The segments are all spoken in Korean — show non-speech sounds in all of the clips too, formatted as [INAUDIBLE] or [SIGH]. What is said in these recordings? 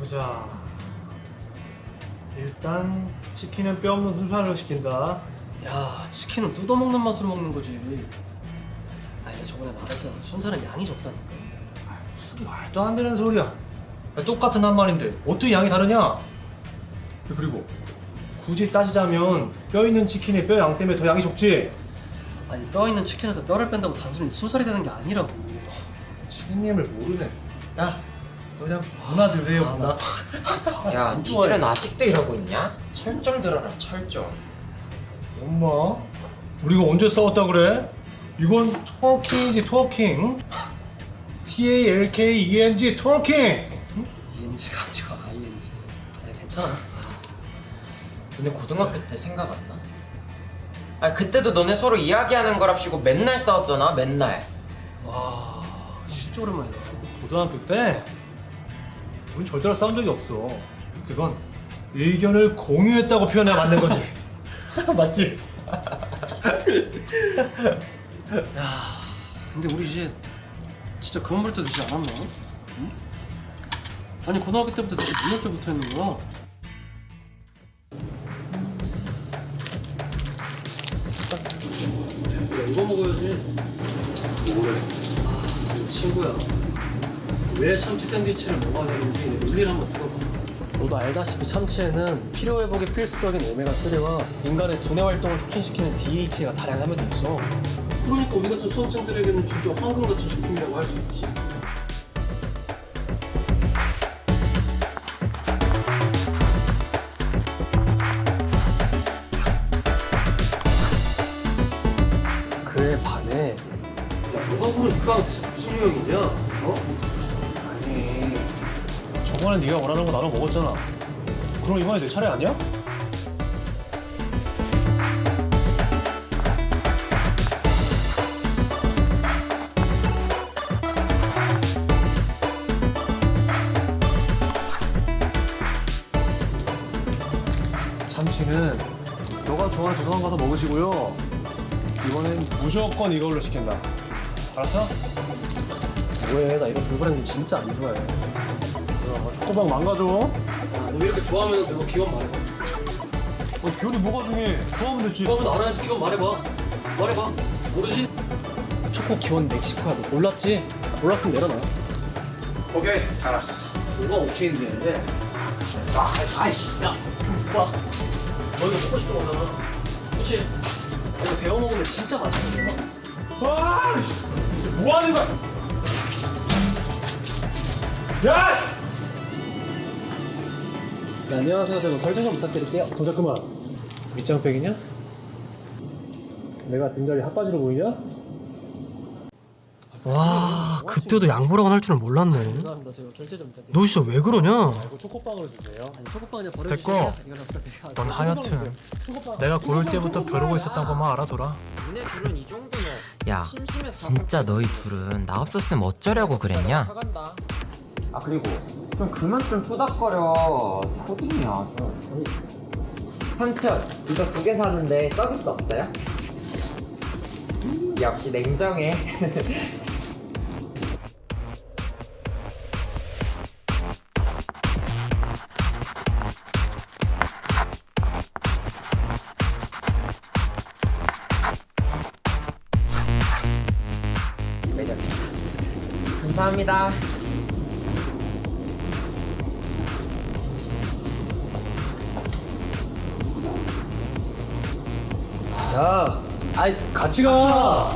보자. 일단 치킨은 뼈 없는 순살로 시킨다. 야 치킨은 뜯어먹는 맛으로 먹는 거지 아 내가 저번에 말했잖아 순살은 양이 적다니까 무슨 말도 안 되는 소리야. 야, 똑같은 한 마리인데 어떻게 양이 다르냐? 그리고 굳이 따지자면 뼈 있는 치킨의 뼈양 때문에 더 양이 적지. 아니 뼈 있는 치킨에서 뼈를 뺀다고 단순히 순살이 되는 게 아니라고 치킨님을 모르네. 야, 너 그냥 문화 드세요 아, 문화. [LAUGHS] 야, 안 니들은 아직도 이러고 있냐? 철좀 들어라, 철좀. 엄마, 우리가 언제 싸웠다 그래? 이건 토킹이지 토킹. T A L K E N G 토킹. ENG가 아니고 ING 아 괜찮아 근데 고등학교 때 생각 안 나? 아, 그때도 너네 서로 이야기하는 거랍시고 맨날 싸웠잖아, 맨날. 와 진짜 오랜만이다 고등학교 때 우린 절대로 싸운 적이 없어. 그건 의견을 공유했다고 표현해야 맞는 거지. [LAUGHS] 맞지? 야 근데 우리 이제 진짜 그만 볼때 되지 않았나? 응? 아니 고등학교 때부터 되게 몇년 때부터 했는 거야 야 이거 먹어야지 뭐래? 아 친구야 왜 참치 샌드위치를 먹어야 되는지 내 논리를 한번 들어봐 너도 알다시피 참치에는 피로회복에 필수적인 오메가3와 인간의 두뇌 활동을 촉진시키는 DHA가 다량 함유되어. 있어 그러니까 우리 같은 수험생들에게는 진짜 황금 같은 식품이라고 할 수 있지 저번에 네가 원하는 거 나눠 먹었잖아. 그럼 이번에 내 차례 아니야? 참치는 너가 좋아하는 도서관 가서 먹으시고요. 이번엔 무조건 이걸로 시킨다. 알았어? 뭐해 나 이런 돌고랭이 진짜 안 좋아해 야, 초코빵 망가져. 야, 너 이렇게 좋아하면 내가 기원 말해봐 어, 기분이 뭐가 중요해? 좋아하면 됐지. 기원 알아야지 기원 말해봐 말해봐 모르지? 초코 기원 멕시코야 너 몰랐지? 몰랐으면 내려놔 오케이, 알았어. 뭐가 오케이인데 아이씨 야 봐. 너 이거 먹고 싶은 거잖아 그치? 이거 데워 먹으면 진짜 아, 씨. 뭐 하는 거야? 야! 네, 안녕하세요 저는 결제 좀 부탁드릴게요 동작 그만. 밑장빼기냐? 내가 등자리 핫바지로 보이냐? 와 그때도 양보라고 할 줄은 몰랐네 감사합니다 제가 결제 좀 부탁드릴게요 너 진짜 왜 그러냐? 이거 초코빵으로 주세요. 아니 초코빵 그냥 됐고. 버려주세요 부탁드릴게요 넌 하여튼 내가 고를 때부터 벼르고 있었던 것만 알아둬라. 니네 둘은 이 정도면. 야, 진짜 너희 둘은 나 없었으면 어쩌려고 그랬냐? 아, 그리고 좀 그만 좀 투닥거려. 초딩이야, 좀. 삼촌, 이거 두 개 사는데 서비스 없어요? 음, 역시 냉정해. [LAUGHS] 감사합니다. 야, 아이 같이 가.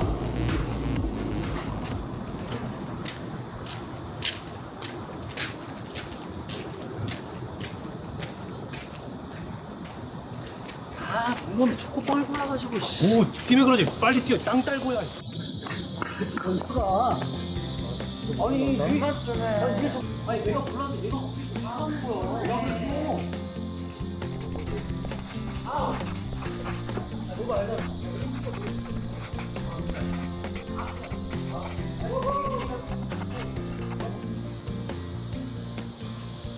아 뭔가 초코빵을 골라가지고 씨. 오, 뛰면 그러지. 빨리 뛰어. 땅 딸고야. 아니 내가 골랐는데 내가 어떻게 잘하는 거야 야 그래서 아,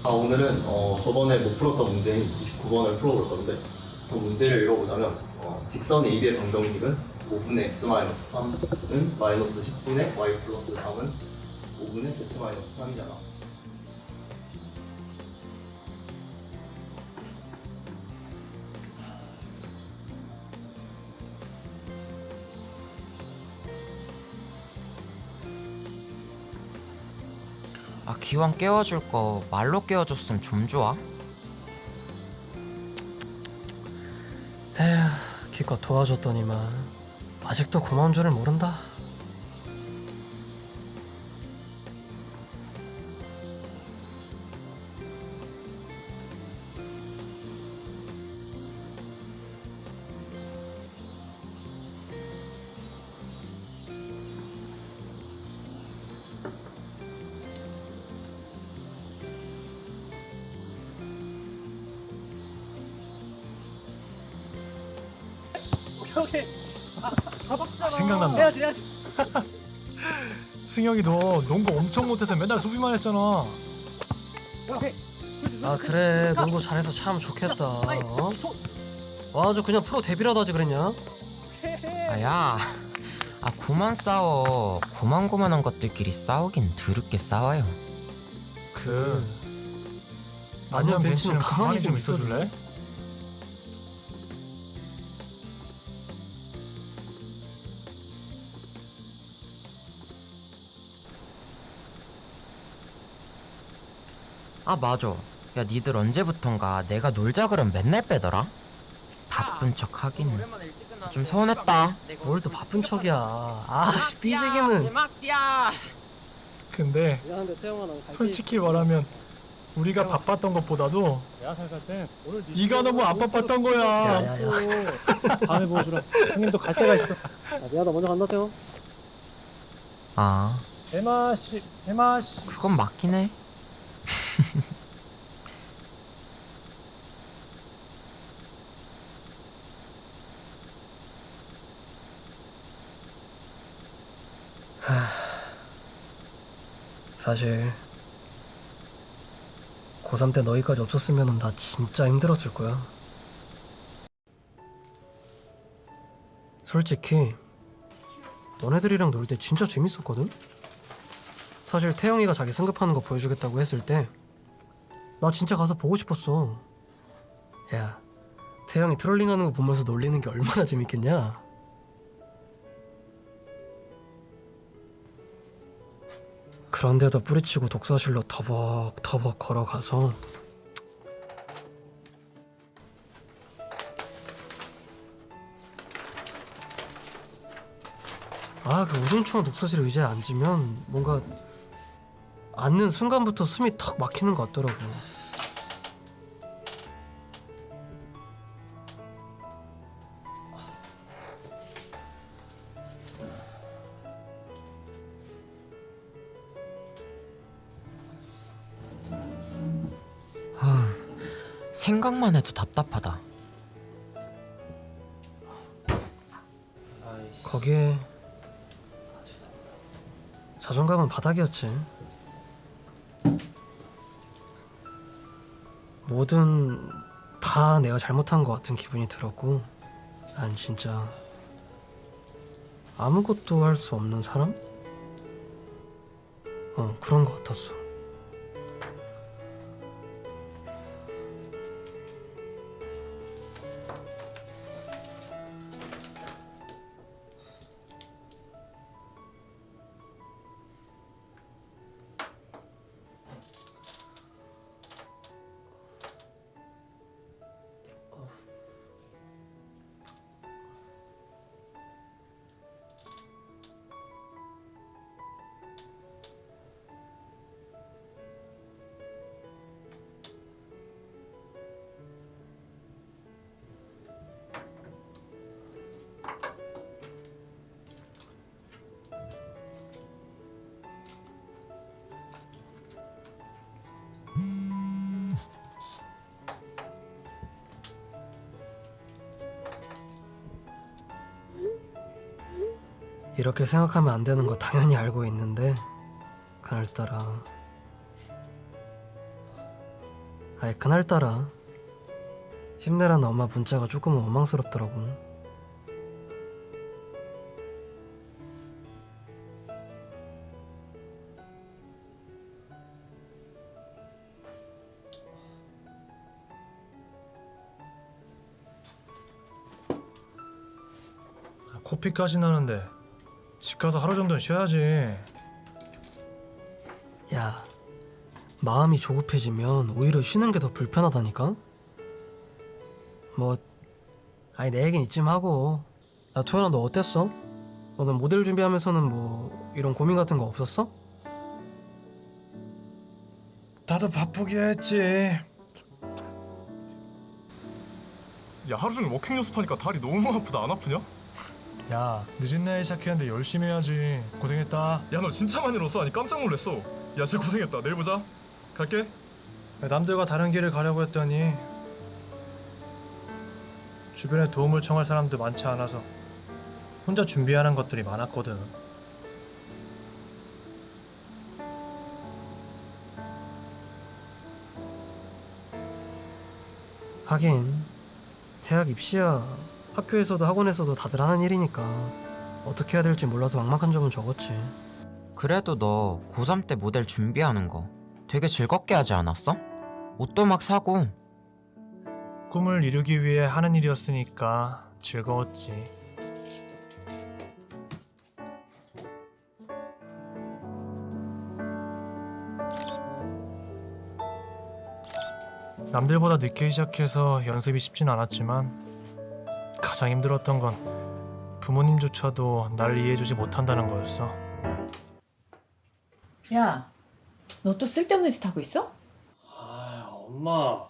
오늘은 어, 저번에 못 풀었던 문제인 29번을 풀어볼 건데 그 문제를 읽어보자면 어, 직선 AB의 방정식은 5분의 x-3은 마이너스 10분의 y 플러스 3은 5분의 z 마이너스 3이잖아 기왕 깨워줄 거 말로 깨워줬으면 좀 좋아 에휴 기껏 도와줬더니만 아직도 고마운 줄을 모른다. 승혁이 너 농구 엄청 못해서 맨날 수비만 했잖아. 아 그래 농구 잘해서 참 좋겠다 어? 아주 그냥 프로 데뷔라도 하지 그랬냐? 아야 아 그만 싸워 고만고만한 것들끼리 싸우긴 드럽게 싸워요 그 벤치는 벤치는 가만히 좀 있어줄래? 아 맞아. 야 니들 언제부턴가 내가 놀자 그럼 맨날 빼더라? 바쁜 척 하긴. 좀 서운했다. 뭘 또 바쁜 척이야. 아씨 삐지기는. 근데 솔직히 말하면 우리가 바빴던 것보다도 네가 너무 안 바빴던 거야. 야야야. 다음에 보여주라. 형님도 갈 때가 있어. [LAUGHS] 아, 미안하다. 먼저 간다 태영. 아. 대마 씨, 대마 씨. 그건 맞긴 해 사실 고3 때 너희까지 없었으면 나 진짜 힘들었을 거야 솔직히 너네들이랑 놀 때 진짜 재밌었거든? 사실 태영이가 자기 승급하는 거 보여주겠다고 했을 때 나 진짜 가서 보고 싶었어. 야 태영이 트롤링하는 거 보면서 놀리는 게 얼마나 재밌겠냐? 그런데도 뿌리치고 독서실로 터벅터벅 걸어가서 아 그 우중충한 독서실 의자에 앉으면 뭔가 앉는 순간부터 숨이 턱 막히는 것 같더라고 생각만 해도 답답하다 거기에 자존감은 바닥이었지. 뭐든 다 내가 잘못한 것 같은 기분이 들었고, 난 진짜 아무것도 할 수 없는 사람? 어, 그런 것 같았어. 이렇게 생각하면 안 되는 거 당연히 알고 있는데 그날따라. 아니 그날따라. 힘내라는 엄마 문자가 조금은 원망스럽더라고. 코피까지 나는데 집 가서 하루 정도는 쉬어야지. 야 마음이 조급해지면 오히려 쉬는 게 더 불편하다니까? 뭐, 아니 내 얘긴 이쯤 하고 야 토연아 너 어땠어? 너는 모델 준비하면서는 뭐 이런 고민 같은 거 없었어? 나도 바쁘게 했지. 야 하루 종일 워킹 연습하니까 다리 너무 아프다 안 아프냐? 야 늦은 나이에 시작했는데 열심히 해야지. 고생했다. 야 너 진짜 많이 넣었어 아니 깜짝 놀랐어 야 진짜 고생했다 내일 보자 갈게 남들과 다른 길을 가려고 했더니 주변에 도움을 청할 사람도 많지 않아서 혼자 준비하는 것들이 많았거든. 하긴 대학 입시야 학교에서도 학원에서도 다들 하는 일이니까 어떻게 해야 될지 몰라서 막막한 점은 적었지 그래도 너 고3 때 모델 준비하는 거 되게 즐겁게 하지 않았어? 옷도 막 사고 꿈을 이루기 위해 하는 일이었으니까 즐거웠지. 남들보다 늦게 시작해서 연습이 쉽진 않았지만 가장 힘들었던 건 부모님조차도 나를 이해해주지 못한다는 거였어. 야, 너 또 쓸데없는 짓 하고 있어? 아 엄마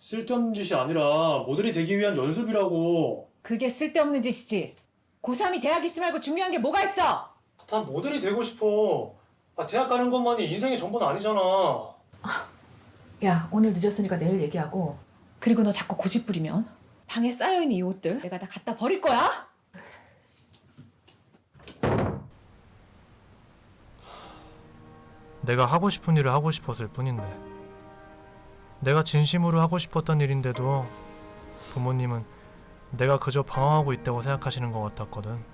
쓸데없는 짓이 아니라 모델이 되기 위한 연습이라고 그게 쓸데없는 짓이지. 고3이 대학 입시 말고 중요한 게 뭐가 있어? 난 모델이 되고 싶어 아, 대학 가는 것만이 인생의 전부는 아니잖아 야, 오늘 늦었으니까 내일 얘기하고. 그리고 너 자꾸 고집 부리면 방에 쌓여있는 이 옷들 내가 다 갖다 버릴 거야? 내가 하고 싶은 일을 하고 싶었을 뿐인데 내가 진심으로 하고 싶었던 일인데도 부모님은 내가 그저 방황하고 있다고 생각하시는 것 같았거든.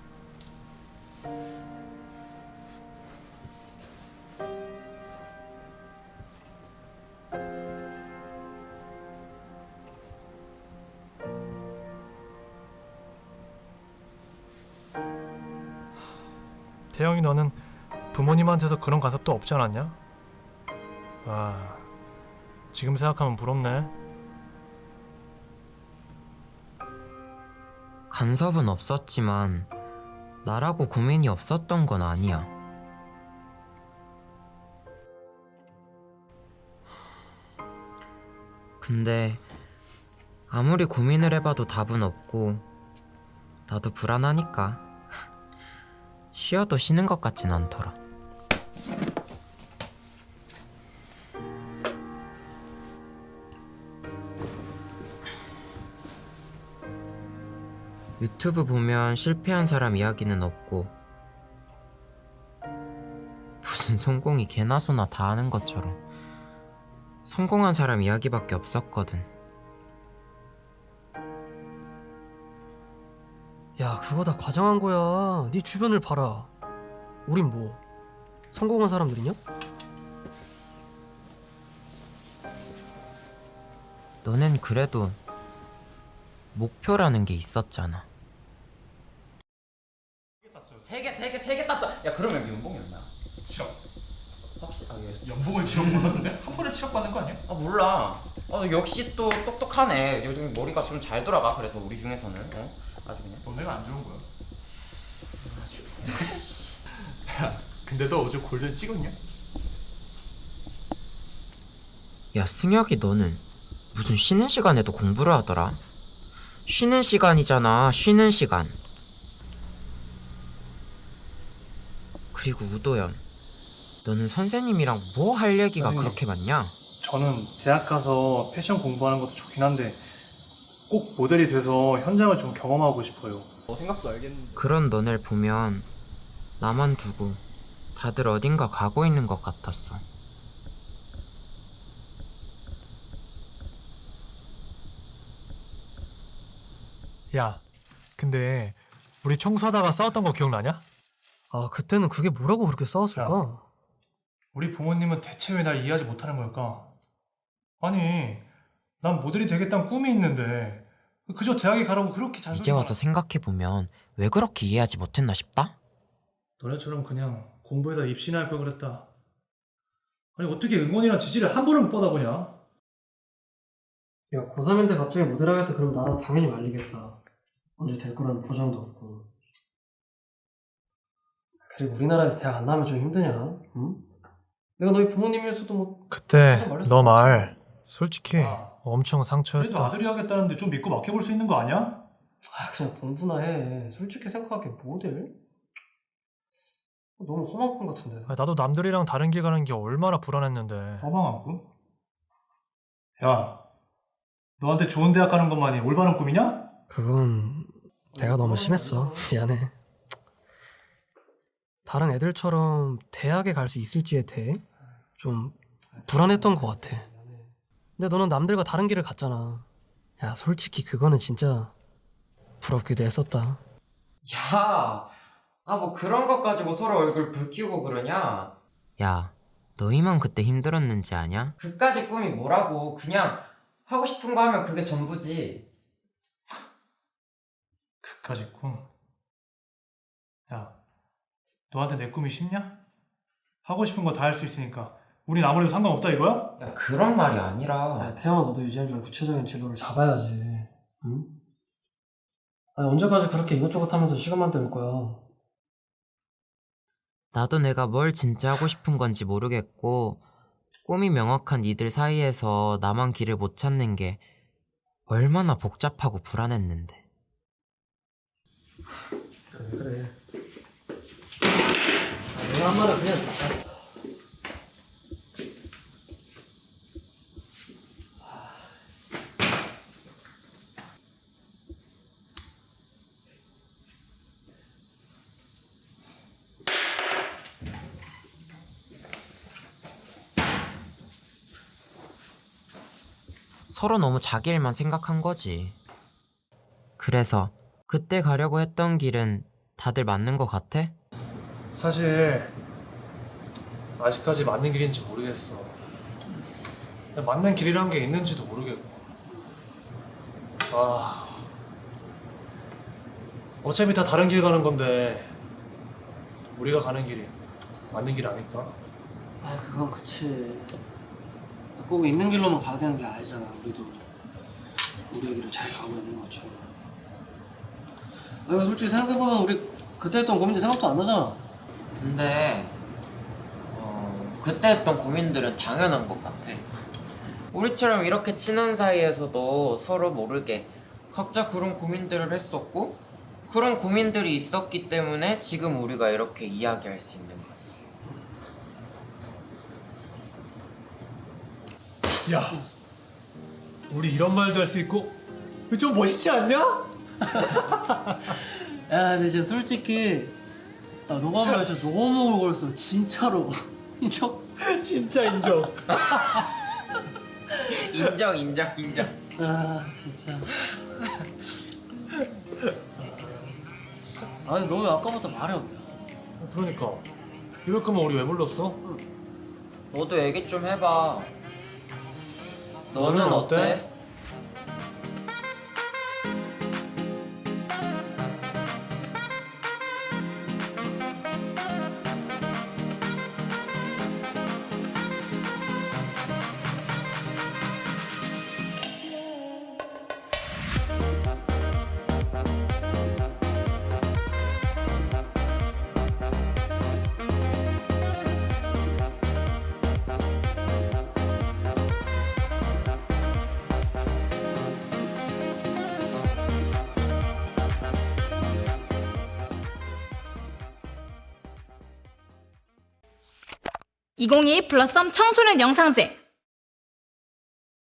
부모님한테서 그런 간섭도 없지 않았냐? 아, 지금 생각하면 부럽네. 간섭은 없었지만 나라고 고민이 없었던 건 아니야. 근데 아무리 고민을 해봐도 답은 없고 나도 불안하니까 [LAUGHS] 쉬어도 쉬는 것 같진 않더라. 유튜브 보면 실패한 사람 이야기는 없고 무슨 성공이 개나 소나 다 하는 것처럼 성공한 사람 이야기밖에 없었거든. 야 그거 다 과장한 거야 네 주변을 봐라 우린 뭐 성공한 사람들이냐? 너넨 그래도 목표라는 게 있었잖아. 세 개, 세 개, 세 개 땄어. 야, 그러면 연봉이 얼마야? 7억 확실히, 아, 얘- 연봉을 7억 받았는데? 한 번에 7억 받는 거 아니야? 아, 몰라. 어, 역시 또 똑똑하네. 요즘 머리가 좀 잘 돌아가. 그래도 우리 중에서는. 어? 아주 그냥. 너네가 안 좋은 거야 야 [LAUGHS] 근데 너 어제 골든 찍었냐? 야, 승혁이 너는 무슨 쉬는 시간에도 공부를 하더라? 쉬는 시간이잖아, 쉬는 시간. 그리고 우도현, 너는 선생님이랑 뭐 할 얘기가 선생님. 그렇게 많냐? 저는 대학 가서 패션 공부하는 것도 좋긴 한데 꼭 모델이 돼서 현장을 좀 경험하고 싶어요. 너 생각도 알겠는데 그런 너네를 보면 나만 두고 다들 어딘가 가고 있는 것 같았어. 야, 근데 우리 청소하다가 싸웠던 거 기억나냐? 아 그때는 그게 뭐라고 그렇게 싸웠을까? 우리 부모님은 대체 왜 날 이해하지 못하는 걸까? 아니, 난 모델이 되겠다는 꿈이 있는데 그저 대학에 가라고 그렇게 잔소리 이제 와서 생각해보면 왜 그렇게 이해하지 못했나 싶다? 너네처럼 그냥 공부해서 입시나 할 걸 그랬다. 아니 어떻게 응원이랑 지지를 한 번을 못 받아보냐? 야 고3인데 갑자기 못 일하겠다 그러면 나라도 당연히 말리겠다 언제 될 거라는 보장도 없고 그리고 우리나라에서 대학 안 나오면 좀 힘드냐? 응? 내가 너희 부모님이었어도 뭐 그때 너 말 솔직히 아. 엄청 그래도 상처였다. 아들이 하겠다는데 좀 믿고 맡겨볼 수 있는 거 아니야? 아, 그냥 공부나 해 솔직히 생각하기에 뭐들? 너무 험한 꿈 같은데 아, 나도 남들이랑 다른 길 가는 게 얼마나 불안했는데. 허망한 꿈? 야, 너한테 좋은 대학 가는 것만이 올바른 꿈이냐? 그건 내가 너무 심했어 미안해 다른 애들처럼 대학에 갈 수 있을지에 대해 좀 불안했던 것 같아 근데 너는 남들과 다른 길을 갔잖아 야 솔직히 그거는 진짜 부럽기도 했었다 야, 아 뭐 그런 것 가지고 서로 얼굴 붉히고 그러냐? 야, 너희만 그때 힘들었는지 아냐? 그까지 꿈이 뭐라고? 그냥 하고 싶은 거 하면 그게 전부지. 그까지 꿈. 야, 너한테 내 꿈이 쉽냐? 하고 싶은 거 다 할 수 있으니까 우린 아무래도 상관없다 이거야? 야 그런 말이 아니라. 야 태영아 너도 이제 좀 구체적인 진로를 잡아야지 응? 아니 언제까지 그렇게 이것저것 하면서 시간만 때울 거야 나도 내가 뭘 진짜 하고 싶은 건지 모르겠고 꿈이 명확한 이들 사이에서 나만 길을 못 찾는 게 얼마나 복잡하고 불안했는데. 그래 그래 자, 내가 한 말은 그냥 서로 너무 자기 일만 생각한 거지. 그래서 그때 가려고 했던 길은 다들 맞는 것 같아? 사실 아직까지 맞는 길인지 모르겠어. 맞는 길이란 게 있는지도 모르겠고. 아, 어차피 다 다른 길 가는 건데 우리가 가는 길이 맞는 길 아닐까? 아 그건 그치 꼭 있는 길로만 가야 되는 게 아니잖아 우리도 우리의 길을 잘 가고 있는 것처럼 아 이거 솔직히 생각해보면 우리 그때 했던 고민들 생각도 안 나잖아 근데 어, 그때 했던 고민들은 당연한 것 같아. 우리처럼 이렇게 친한 사이에서도 서로 모르게 각자 그런 고민들을 했었고 그런 고민들이 있었기 때문에 지금 우리가 이렇게 이야기할 수 있는 거지. 야, 우리 이런 말도 할 수 있고 좀 멋있지 않냐? 야 [LAUGHS] 근데 진짜 솔직히 나 너가 말해 진짜 너무 오글거렸어 진짜로 [LAUGHS] 인정? 진짜 인정. 인정 인정 인정. 아 진짜 아니 너 왜 아까부터 말이 없냐 그러니까 이럴 거면 우리 왜 불렀어? 너도 얘기 좀 해봐. 너는 너는 어때? 어때? (2021) 플러썸 청소년 영상제